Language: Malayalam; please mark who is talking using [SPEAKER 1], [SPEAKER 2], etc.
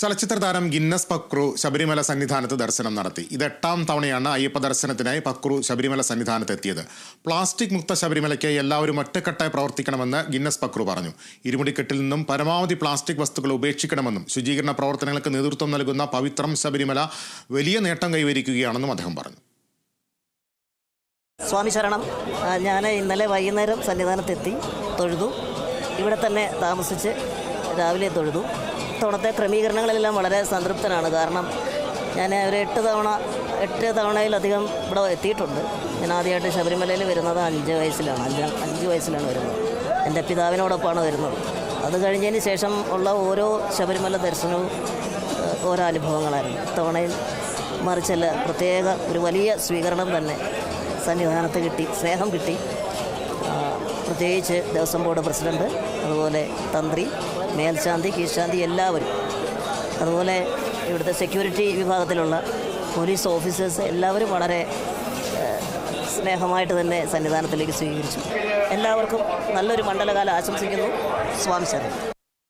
[SPEAKER 1] ചലച്ചിത്ര താരം ഗിന്നസ് പക്രു ശബരിമല സന്നിധാനത്ത് ദർശനം നടത്തി. ഇത് എട്ടാം തവണയാണ് അയ്യപ്പ ദർശനത്തിനായി പക്രു ശബരിമല സന്നിധാനത്ത് എത്തിയത്. പ്ലാസ്റ്റിക് മുക്ത ശബരിമലയ്ക്ക് എല്ലാവരും ഒറ്റക്കെട്ടായി പ്രവർത്തിക്കണമെന്ന് ഗിന്നസ് പക്രു പറഞ്ഞു. ഇരുമുടിക്കെട്ടിൽ നിന്നും പരമാവധി പ്ലാസ്റ്റിക് വസ്തുക്കൾ ഉപേക്ഷിക്കണമെന്നും ശുചീകരണ പ്രവർത്തനങ്ങൾക്ക് നേതൃത്വം നൽകുന്ന പവിത്രം ശബരിമല വലിയ നേട്ടം കൈവരിക്കുകയാണെന്നും അദ്ദേഹം പറഞ്ഞു.
[SPEAKER 2] സ്വാമി ശരണം. ഞാൻ ഇന്നലെ വൈകുന്നേരം സന്നിധാനത്തെത്തി തൊഴുതു. ഇവിടെ തന്നെ താമസിച്ച് രാവിലെ തൊഴുതു. ഇത്തവണത്തെ ക്രമീകരണങ്ങളിലെല്ലാം വളരെ സംതൃപ്തനാണ്. കാരണം ഞാൻ ഒരു എട്ട് തവണ എട്ട് തവണയിലധികം ഇവിടെ എത്തിയിട്ടുണ്ട്. ഞാൻ ആദ്യമായിട്ട് ശബരിമലയിൽ വരുന്നത് അഞ്ച് വയസ്സിലാണ്. അഞ്ച് അഞ്ച് വയസ്സിലാണ് വരുന്നത്. എന്റെ പിതാവിനോടൊപ്പമാണ് വരുന്നത്. അത് കഴിഞ്ഞതിന് ശേഷം ഉള്ള ഓരോ ശബരിമല ദർശനവും ഓരോ അനുഭവങ്ങളായിരുന്നു. ഇത്തവണയിൽ മറിച്ചല്ല പ്രത്യേക ഒരു വലിയ സ്വീകരണം തന്നെ സന്നിധാനത്ത് കിട്ടി സ്നേഹം കിട്ടി. പ്രത്യേകിച്ച് ദേവസ്വം ബോർഡ് പ്രസിഡന്റ് അതുപോലെ തന്ത്രി മേൽശാന്തി കീഴ്ശാന്തി എല്ലാവരും. അതുപോലെ ഇവിടുത്തെ സെക്യൂരിറ്റി വിഭാഗത്തിലുള്ള പോലീസ് ഓഫീസേഴ്സ് എല്ലാവരും വളരെ സ്നേഹമായിട്ട് തന്നെ സന്നിധാനത്തിലേക്ക് സ്വീകരിച്ചു. എല്ലാവർക്കും നല്ലൊരു മണ്ഡലകാലം ആശംസിക്കുന്നു. സ്വാമി ശരണം.